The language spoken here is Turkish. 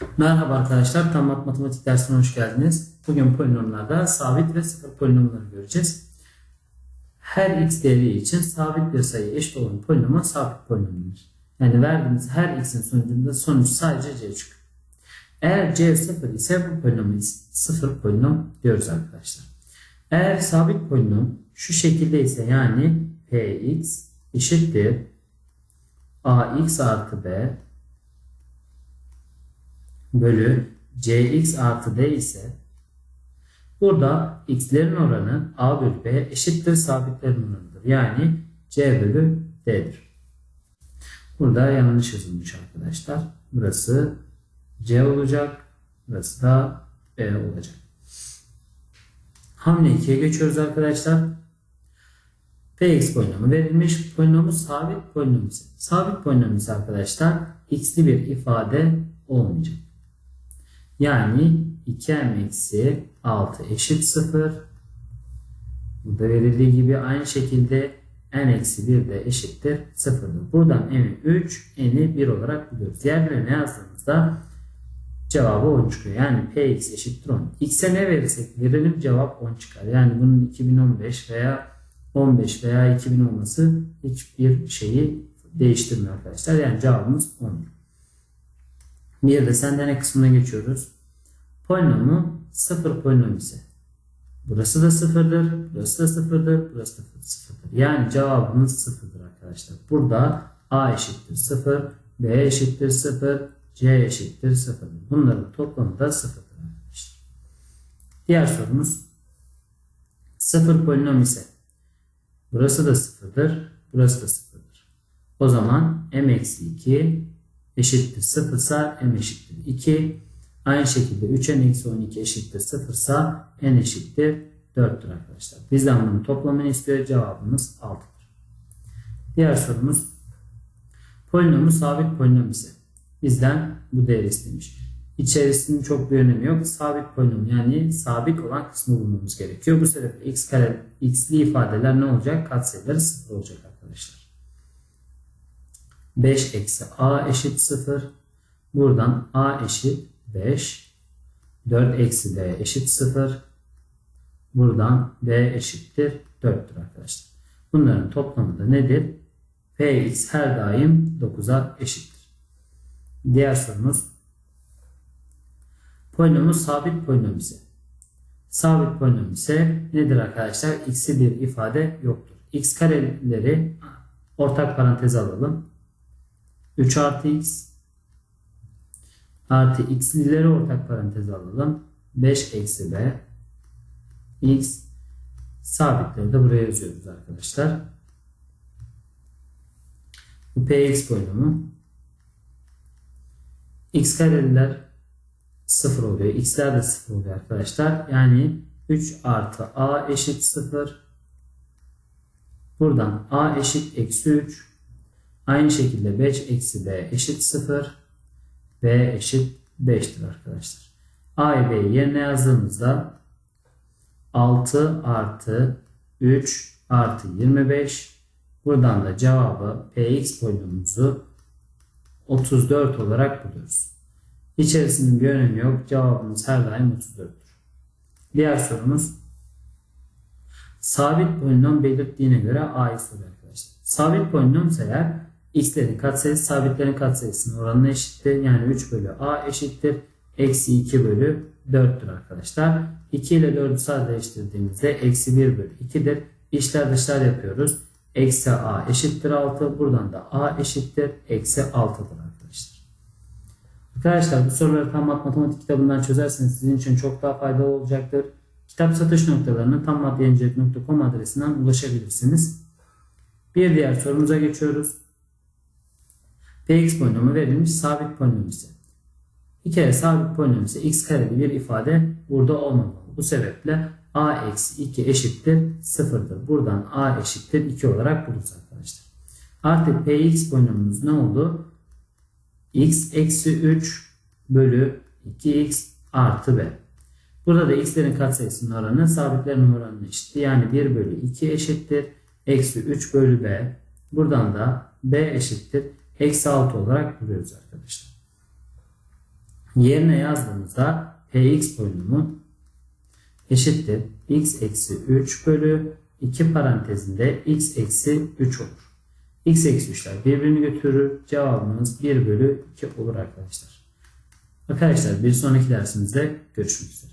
Merhaba arkadaşlar, tam matematik dersine hoş geldiniz. Bugün polinomlarda sabit ve sıfır polinomları göreceğiz. Her x değeri için sabit bir sayı eşit olan polinom'a sabit polinomdur. Yani verdiğimiz her x'in sonucunda sonuç sadece c çıkıyor. Eğer c sıfır ise bu polinomu sıfır polinom diyoruz arkadaşlar. Eğer sabit polinom şu şekilde ise yani px eşittir ax artı b bölü cx artı d ise burada x'lerin oranı a bölü b eşittir sabitlerin oranıdır. Yani c bölü d'dir. Burada yanlış yazılmış arkadaşlar. Burası c olacak. Burası da b olacak. Hamle 2'ye geçiyoruz arkadaşlar. Px polinomu verilmiş. Polinomu sabit polinom ise. Sabit polinom ise arkadaşlar x'li bir ifade olmayacak. Yani 2m eksi 6 eşit 0. Burada verildiği gibi aynı şekilde n eksi 1 de eşittir 0'dır. Buradan n'i 3, n'i 1 olarak buluyoruz. Diğerlerine yazdığımızda cevabı 10 çıkıyor. Yani px eşittir 10. x'e ne verirsek verelim cevap 10 çıkar. Yani bunun 2015 veya 15 veya 2000 olması hiçbir şeyi değiştirmiyor arkadaşlar. Yani cevabımız 10. Bir de senden ne kısmına geçiyoruz. Polinomu sıfır polinom ise. Burası da sıfırdır, burası da sıfırdır, burası da sıfırdır. Yani cevabımız sıfırdır arkadaşlar. Burada a eşittir sıfır, b eşittir sıfır, c eşittir sıfırdır. Bunların toplamı da sıfırdır arkadaşlar. Diğer sorumuz sıfır polinom ise. Burası da sıfırdır, burası da sıfırdır. O zaman m eksi 2 eşittir 0 ise m eşittir 2. Aynı şekilde 3n eksi 12 eşittir 0 ise n eşittir 4'tür arkadaşlar. Bizden bunun toplamını istiyor. Cevabımız 6'dır. Diğer sorumuz polinomu sabit polinom ise bizden bu değer istemiş. İçerisinin çok bir önemi yok. Sabit polinom yani sabit olan kısmı bulmamız gerekiyor. Bu sebeple x kare x'li ifadeler ne olacak? Katsayıları 0 olacak arkadaşlar. 5 eksi a eşit 0. Buradan a eşit 5. 4 eksi b eşit 0. Buradan b eşittir 4'tür arkadaşlar. Bunların toplamı da nedir? px her daim 9'a eşittir. Diğer sorumuz polinomu sabit polinom ise. Sabit polinom ise nedir arkadaşlar? x'i bir ifade yoktur. x kareleri ortak parantez alalım. 3 artı x artı x'lileri ortak parantez alalım. 5 eksi b x sabitleri de buraya yazıyoruz arkadaşlar. Bu px polinomu x kareliler 0 oluyor. x'ler de 0 oluyor arkadaşlar. Yani 3 artı a eşit 0. Buradan a eşit eksi 3. Aynı şekilde 5 eksi b eşit 0. b eşit 5'tir arkadaşlar. a ve b'yi yerine yazdığımızda 6 artı 3 artı 25. Buradan da cevabı px polinomumuzu 34 olarak buluyoruz. İçerisinin bir önemi yok. Cevabımız her daim 34'tür. Diğer sorumuz sabit polinom belirttiğine göre a'yı soruyor arkadaşlar. Sabit polinom eğer x'lerin katsayısı sabitlerin katsayısının oranına eşittir. Yani 3 bölü a eşittir. Eksi 2 bölü 4'tür arkadaşlar. 2 ile 4'ü sadeleştirdiğimizde eksi 1 bölü 2'dir. İşler dışlar yapıyoruz. Eksi a eşittir 6. Buradan da a eşittir. Eksi 6'dır arkadaşlar. Arkadaşlar bu soruları tam matematik kitabından çözerseniz sizin için çok daha faydalı olacaktır. Kitap satış noktalarına tammaddiyenicelik.com adresinden ulaşabilirsiniz. Bir diğer sorumuza geçiyoruz. Px polinomu verilmiş sabit polinom ise. Bir kere sabit polinom ise x kareli bir ifade burada olmamalı. Bu sebeple a eksi 2 eşittir 0'dır. Buradan a eşittir 2 olarak buluruz arkadaşlar. Artık px polinomumuz ne oldu? x eksi 3 bölü 2x artı b. Burada da x'lerin katsayısının oranı sabitlerin oranına eşit. Yani 1 bölü 2 eşittir. Eksi 3 bölü b. Buradan da b eşittir. Eksi 6 olarak buluyoruz arkadaşlar. yerine yazdığımızda px polinomu eşittir x eksi 3 bölü 2 parantezinde x eksi 3 olur. x eksi 3'ler birbirini götürür. Cevabımız 1 bölü 2 olur arkadaşlar. Arkadaşlar bir sonraki dersimizde görüşmek üzere.